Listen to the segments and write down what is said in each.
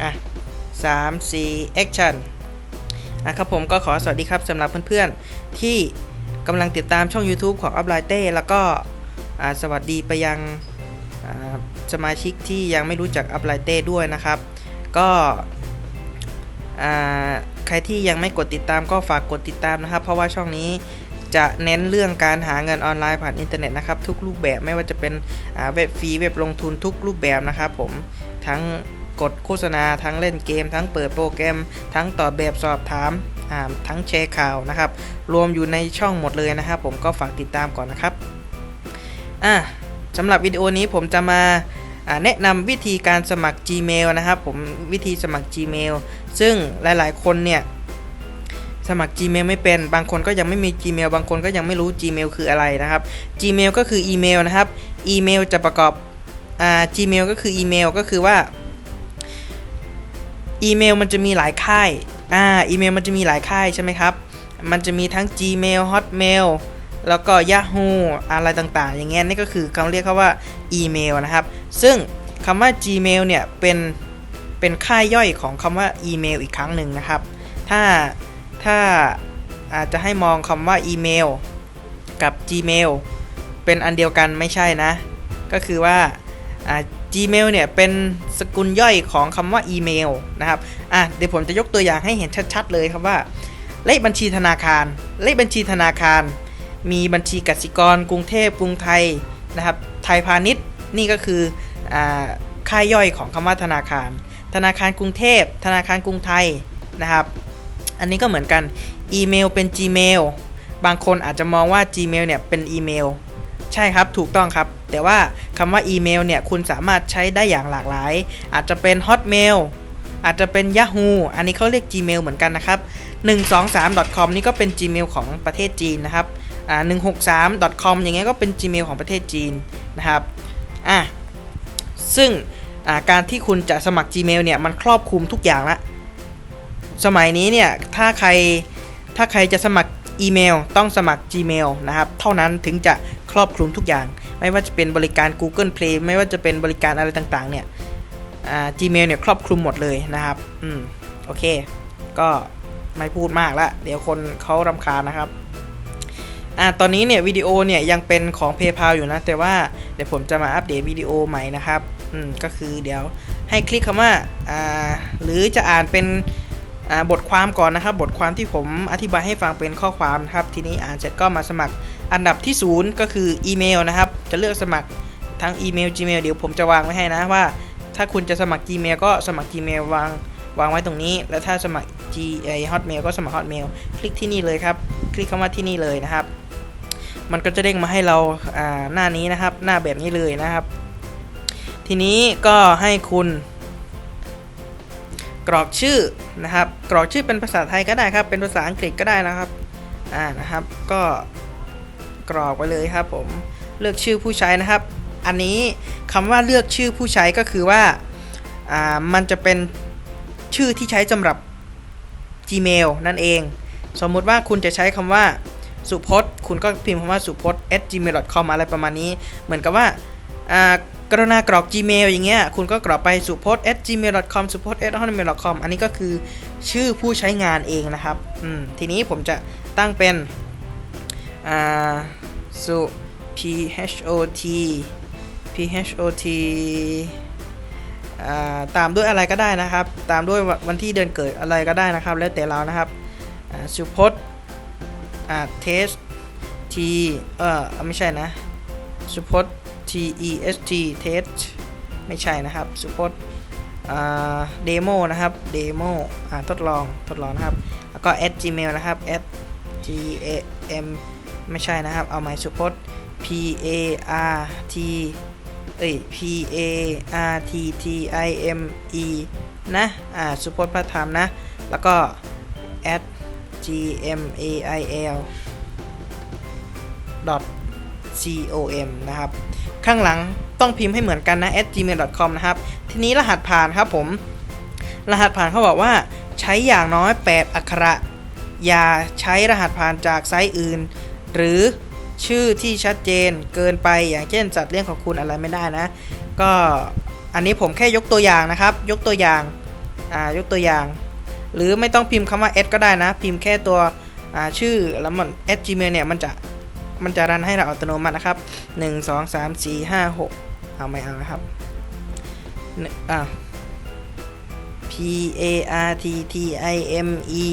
อะสามสี่แอคชั่นนะครับผมก็ขอสวัสดีครับสำหรับเพื่อนๆ ที่กำลังติดตามช่อง YouTube ของ u p l i g h t แล้วก็สวัสดีไปยังสมาชิกที่ยังไม่รู้จัก u p l i g h t ด้วยนะครับ ก็ใครที่ยังไม่กดติดตามก็ฝากกดติดตามนะครับ เพราะว่าช่องนี้จะเน้นเรื่องการหาเงินออนไลน์ผ่านอินเทอร์เน็ตนะครับ ทุกรูปแบบไม่ว่าจะเป็นเว็บฟรีเว็บลงทุนทุกรูปแบบนะครับผมทั้ง กดโฆษณาทั้งเล่นเกม ทั้งเปิดโปรแกรม ทั้งตอบแบบสอบถามทั้งแชร์ข่าวนะครับ รวมอยู่ในช่องหมดเลยนะครับ ผมก็ฝากติดตามก่อนนะครับอะสำหรับวิดีโอนี้ผมจะมาอ่าแนะนำวิธีการสมัคร Gmail นะครับ ผมวิธีสมัคร Gmail ซึ่งหลายๆ คนเนี่ยสมัคร Gmail ไม่เป็น บางคนก็ยังไม่มี Gmail บางคนก็ยังไม่รู้ Gmail คืออะไรนะครับ Gmail ก็คืออีเมลนะครับ อีเมลจะประกอบอ่า Gmail ก็คืออีเมลก็คือว่า อีเมลมันจะมีหลายค่าย อ่า อีเมลมันจะมีหลายค่ายใช่ไหมครับ มันจะมีทั้ง Gmail Hotmail แล้วก็ Yahoo อะไรต่างๆ อย่างเงี้ยนี่ก็คือเขาเรียกเขาว่าอีเมลนะครับ ซึ่งคำว่า Gmail เนี่ยเป็นเป็นค่ายย่อยของคำว่าอีเมลอีกครั้งหนึ่งนะครับ ถ้าถ้าอาจจะให้มองคำว่าอีเมลกับ Gmail เป็นอันเดียวกันไม่ใช่นะ ก็คือว่าอ่า Gmail เนี่ยเป็นสกุลย่อยของคำว่าอีเมลนะครับอะเดี๋ยวผมจะยกตัวอย่างให้เห็นชัดๆเลยครับว่า เลขบัญชีธนาคาร เลขบัญชีธนาคาร มีบัญชีกสิกร กรุงเทพกรุงไทยนะครับไทยพาณิชย์นี่ก็คืออ่าค่ายย่อยของคำว่าธนาคาร ธนาคารกรุงเทพ ธนาคารกรุงไทยนะครับ อันนี้ก็เหมือนกันอีเมลเป็น Gmail บางคนอาจจะมองว่า Gmail เนี่ยเป็นอีเมล ใช่ครับถูกต้องครับ แต่ว่าคำว่าอีเมลเนี่ยคุณสามารถใช้ได้อย่างหลากหลาย อาจจะเป็น Hotmail อาจจะเป็น Yahoo อันนี้เขาเรียก Gmail เหมือนกันนะครับ 123.com นี่ก็เป็น Gmail ของประเทศจีนนะครับอ่า 163.com อย่างเงี้ยก็เป็น Gmail ของประเทศจีนนะครับอะซึ่งการที่คุณจะสมัคร Gmail เนี่ยมันครอบคลุมทุกอย่างละ สมัยนี้เนี่ยถ้าใครถ้าใครจะสมัครอีเมลต้องสมัคร Gmail นะครับ เท่านั้นถึงจะ ครอบคลุมทุกอย่าง ไม่ว่าจะเป็นบริการ Google Play ไม่ว่าจะเป็นบริการอะไรต่างๆ เนี่ย Gmail เนี่ยครอบคลุมหมดเลยนะครับ อืม โอเค ก็ไม่พูดมากละ เดี๋ยวคนเขารำคาญนะครับ อ่า ตอนนี้เนี่ยวิดีโอเนี่ยยังเป็นของ PayPal อยู่นะ แต่ว่าเดี๋ยวผมจะมาอัปเดตวิดีโอใหม่นะครับ อืม ก็คือเดี๋ยวให้คลิกคำว่า อ่า หรือจะอ่านเป็นอ่าบทความก่อนนะครับ บทความที่ผมอธิบายให้ฟังเป็นข้อความนะครับ ทีนี้อ่านเสร็จก็มาสมัคร อันดับที่ 0 ก็คืออีเมลนะครับ จะเลือกสมัครทั้งอีเมล Gmail เดี๋ยวผมจะวางไว้ให้นะว่า ถ้าคุณจะสมัคร Gmail ก็สมัคร Gmail วางวางไว้ตรงนี้ แล้วถ้าสมัคร G ไอ Hotmail ก็สมัคร Hotmail คลิกที่นี่เลยครับ คลิกเข้ามาที่นี่เลยนะครับ มันก็จะเด้งมาให้เราอ่าหน้านี้นะครับ หน้าแบบนี้เลยนะครับ ทีนี้ก็ให้คุณ กรอกชื่อนะครับ กรอกชื่อเป็นภาษาไทยก็ได้ครับ เป็นภาษาอังกฤษก็ได้นะครับ อ่านะครับ ก็ กรอกไปเลยครับผมเลือกชื่อผู้ใช้นะครับ อันนี้คำว่าเลือกชื่อผู้ใช้ก็คือว่าอ่ามันจะเป็นชื่อที่ใช้สำหรับ Gmail นั่นเอง สมมุติว่าคุณจะใช้คำว่าสุพจน์ คุณก็พิมพ์คำว่าสุพจน์ at gmail.com อะไรประมาณนี้ เหมือนกับว่าากรณากรอก Gmail อย่างเงี้ย คุณก็กรอกไปสุพจน์ at gmail.com สุพจน์ at hotmail.com อันนี้ก็คือชื่อผู้ใช้งานเองนะครับ ทีนี้ผมจะตั้งเป็น อ่า สุ p h o t p h o t อ่าตามด้วยอะไรก็ได้นะครับ ตามด้วยวันที่เดือนเกิดอะไรก็ได้นะครับ แล้วแต่เรานะครับสุพจน์อ่าเทส t เออไม่ใช่นะสุพจน์ t e s t เทสไม่ใช่นะครับสุพจน์เดโมนะครับเดโมทดลองทดลองนะครับ แล้วก็ at gmail นะครับ at g a m ไม่ใช่นะครับ เอาใหม่สุพจน์ p a r t เอ้ย p a r t t i m e นะ อ่า สุพจน์พระธรรมนะ แล้วก็ at g m a i l c o m นะครับ ข้างหลังต้องพิมพ์ให้เหมือนกันนะ at gmail.com นะครับ ทีนี้รหัสผ่านครับผม รหัสผ่านเขาบอกว่าใช้อย่างน้อย 8 อักขระ อย่าใช้รหัสผ่านจากไซต์อื่น หรือชื่อที่ชัดเจนเกินไปอย่างเช่นสัตว์เลี้ยงของคุณอะไรไม่ได้นะ ก็อันนี้ผมแค่ยกตัวอย่างนะครับ ยกตัวอย่างอ่ายกตัวอย่าง หรือไม่ต้องพิมพ์คำว่า s ก็ได้นะ พิมพ์แค่ตัวอ่าชื่อแล้วมัน s gmail เนี่ยมันจะมันจะรันให้เราอัตโนมัตินะครับ 1 2 3 4 5 6 เอาไม่เอานะครับอ่อ่า p a r t t i m e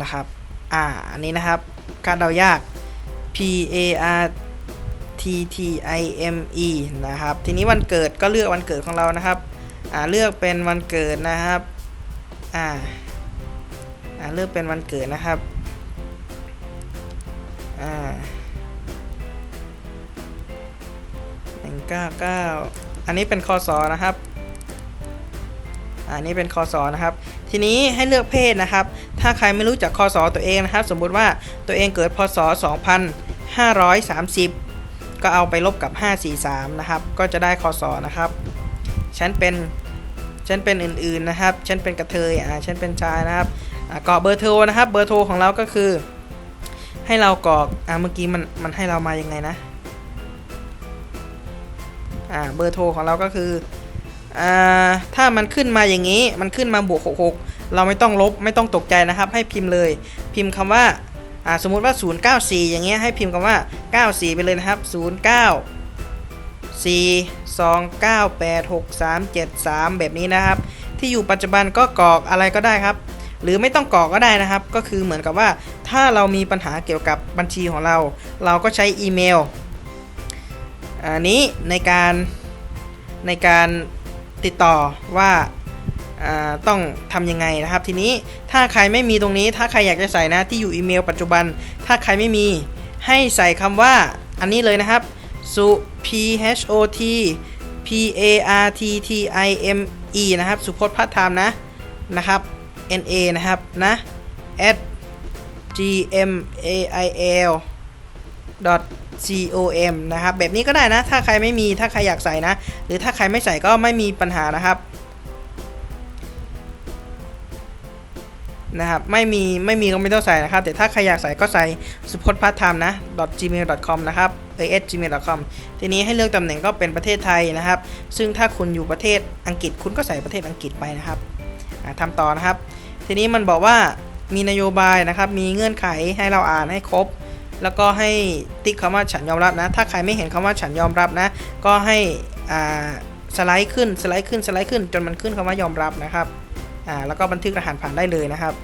นะครับ อ่า อันนี้นะครับ การเดายาก p a r t t i m e นะครับ ทีนี้วันเกิดก็เลือกวันเกิดของเรานะครับ อ่า เลือกเป็นวันเกิดนะครับ อ่า อ่า เลือกเป็นวันเกิดนะครับ อ่าหนึ่งเก้าเก้าอันนี้เป็นคอสอนะครับ อันนี้เป็นคอสอนะครับ ทีนี้ให้เลือกเพศนะครับ ถ้าใครไม่รู้จักคอสอตัวเองนะครับ สมมุติว่าตัวเองเกิดพศ 2530 ก็เอาไปลบกับ 543 นะครับ ก็จะได้คอสอนะครับ ฉันเป็นฉันเป็นอื่นๆนะครับ ฉันเป็นกระเทยอ่าฉันเป็นชายนะครับอ่ากรอกเบอร์โทรนะครับ เบอร์โทรของเราก็คือ ให้เรากรอกอ่าเมื่อกี้มันมันให้เรามายังไงนะอ่าเบอร์โทรของเราก็คืออ่าถ้ามันขึ้นมาอย่างนี้ มันขึ้นมาบวก66 เราไม่ต้องลบไม่ต้องตกใจนะครับ ให้พิมพ์เลย พิมพ์คำว่าอ่าสมมุติว่า 094 อย่างเงี้ยให้พิมพ์คำว่า 94 ไปเลยนะครับ 09 4 2 9 8 6 3 7 3 แบบนี้นะครับ ที่อยู่ปัจจุบันก็กรอกอะไรก็ได้ครับ หรือไม่ต้องกรอกก็ได้นะครับ ก็คือเหมือนกับว่าถ้าเรามีปัญหาเกี่ยวกับบัญชีของเรา เราก็ใช้อีเมลอันนี้ในการในการติดต่อว่า ต้องทำยังไงนะครับ ทีนี้ถ้าใครไม่มีตรงนี้ ถ้าใครอยากจะใส่นะที่อยู่อีเมล ปัจจุบัน ถ้าใครไม่มีให้ใส่คำว่าอันนี้เลยนะครับสุ p h o t p a r t t i m e นะครับ สุพจน์พัฒนามนะนะครับ n a นะครับนะ at gmail.com นะครับ แบบนี้ก็ได้นะ ถ้าใครไม่มีถ้าใครอยากใส่นะ หรือถ้าใครไม่ใส่ก็ไม่มีปัญหานะครับ นะครับไม่มีไม่มีก็ไม่ต้องใส่นะครับ แต่ถ้าใครอยากใส่ก็ใส่สุพจน์พัฒนามนะ gmail com นะครับ as gmail com ทีนี้ให้เลือกตำแหน่งก็เป็นประเทศไทยนะครับ ซึ่งถ้าคุณอยู่ประเทศอังกฤษ คุณก็ใส่ประเทศอังกฤษไปนะครับอ่าทำต่อนะครับ ทีนี้มันบอกว่ามีนโยบายนะครับ มีเงื่อนไขให้เราอ่านให้ครบ แล้วก็ให้ติ๊กคำว่าฉันยอมรับนะ ถ้าใครไม่เห็นคำว่าฉันยอมรับนะ ก็ให้สไลด์ขึ้นสไลด์ขึ้นสไลด์ขึ้นจนมันขึ้นคำว่ายอมรับนะครับ อ่าแล้วก็บันทึกรหัสผ่านได้เลยนะครับ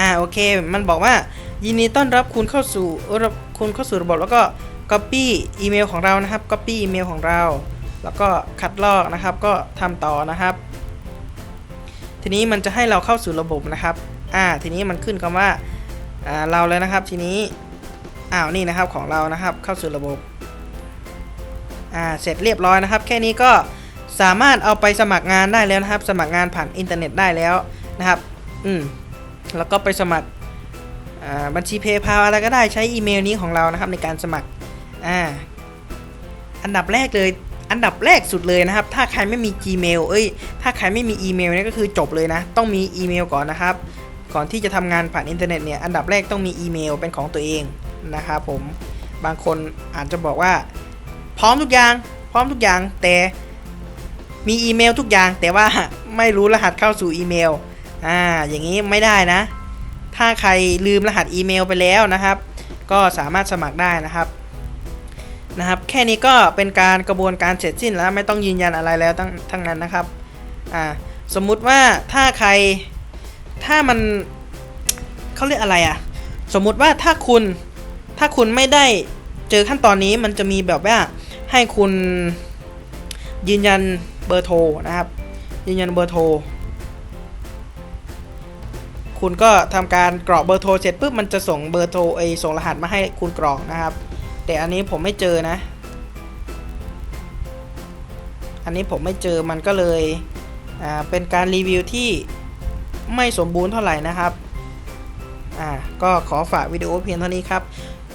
อ่าโอเคมันบอกว่ายินดีต้อนรับคุณเข้าสู่ระคุณเข้าสู่ระบบแล้วก็ copy อีเมลของเรานะครับ copy อีเมลของเรา แล้วก็คัดลอกนะครับ ก็ทำต่อนะครับ ทีนี้มันจะให้เราเข้าสู่ระบบนะครับอ่าทีนี้มันขึ้นคำว่าอ่าเราแล้วนะครับ ทีนี้อ้าวนี่นะครับของเรานะครับเข้าสู่ระบบ อ่าเสร็จเรียบร้อยนะครับ แค่นี้ก็สามารถเอาไปสมัครงานได้แล้วนะครับ สมัครงานผ่านอินเทอร์เน็ตได้แล้วนะครับ อืมแล้วก็ไปสมัครบัญชี PayPal อะไรก็ได้ใช้อีเมลนี้ของเรานะครับในการสมัครอ่าอันดับแรกเลย อันดับแรกสุดเลยนะครับ ถ้าใครไม่มี Gmail เอ้ย ถ้าใครไม่มีอีเมลนี่ก็คือจบเลยนะ ต้องมีอีเมลก่อนนะครับ ก่อนที่จะทำงานผ่านอินเทอร์เน็ตเนี่ย อันดับแรกต้องมีอีเมลเป็นของตัวเองนะครับผม บางคนอาจจะบอกว่า พร้อมทุกอย่าง พร้อมทุกอย่าง แต่มีอีเมลทุกอย่าง แต่ว่าไม่รู้รหัสเข้าสู่อีเมล อ่า อย่างนี้ไม่ได้นะ ถ้าใครลืมรหัสอีเมลไปแล้วนะครับ ก็สามารถสมัครได้นะครับนะครับ แค่นี้ก็เป็นการกระบวนการเสร็จสิ้นแล้วไม่ต้องยืนยันอะไรแล้วทั้งทั้งนั้นนะครับ อ่า สมมุติว่าถ้าใคร ถ้ามันเขาเรียกอะไรอะ่ะ สมมุติว่าถ้าคุณ ถ้าคุณไม่ได้เจอขั้นตอนนี้มันจะมีแบบว่า ให้คุณยืนยันเบอร์โทรนะครับ ยืนยันเบอร์โทร คุณก็ทำการกรอกเบอร์โทรเสร็จปุ๊บมันจะส่งเบอร์โทรไอส่งรหัสมาให้คุณกรอกนะครับ แต่อันนี้ผมไม่เจอนะ อันนี้ผมไม่เจอมันก็เลยอ่าเป็นการรีวิวที่ไม่สมบูรณ์เท่าไหร่นะครับ อ่า ก็ขอฝากวิดีโอเพียงเท่านี้ครับ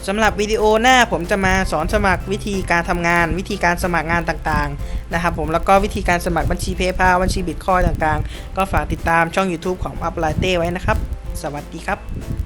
สำหรับวิดีโอหน้าผมจะมาสอนสมัครวิธีการทำงาน วิธีการสมัครงานต่างๆนะครับผมแล้วก็วิธีการสมัครบัญชีเพย์พาบัญชีบิตคอยต่างๆ ก็ฝากติดตามช่อง YouTube ของ u p l i t e ไว้นะครับ สวัสดีครับ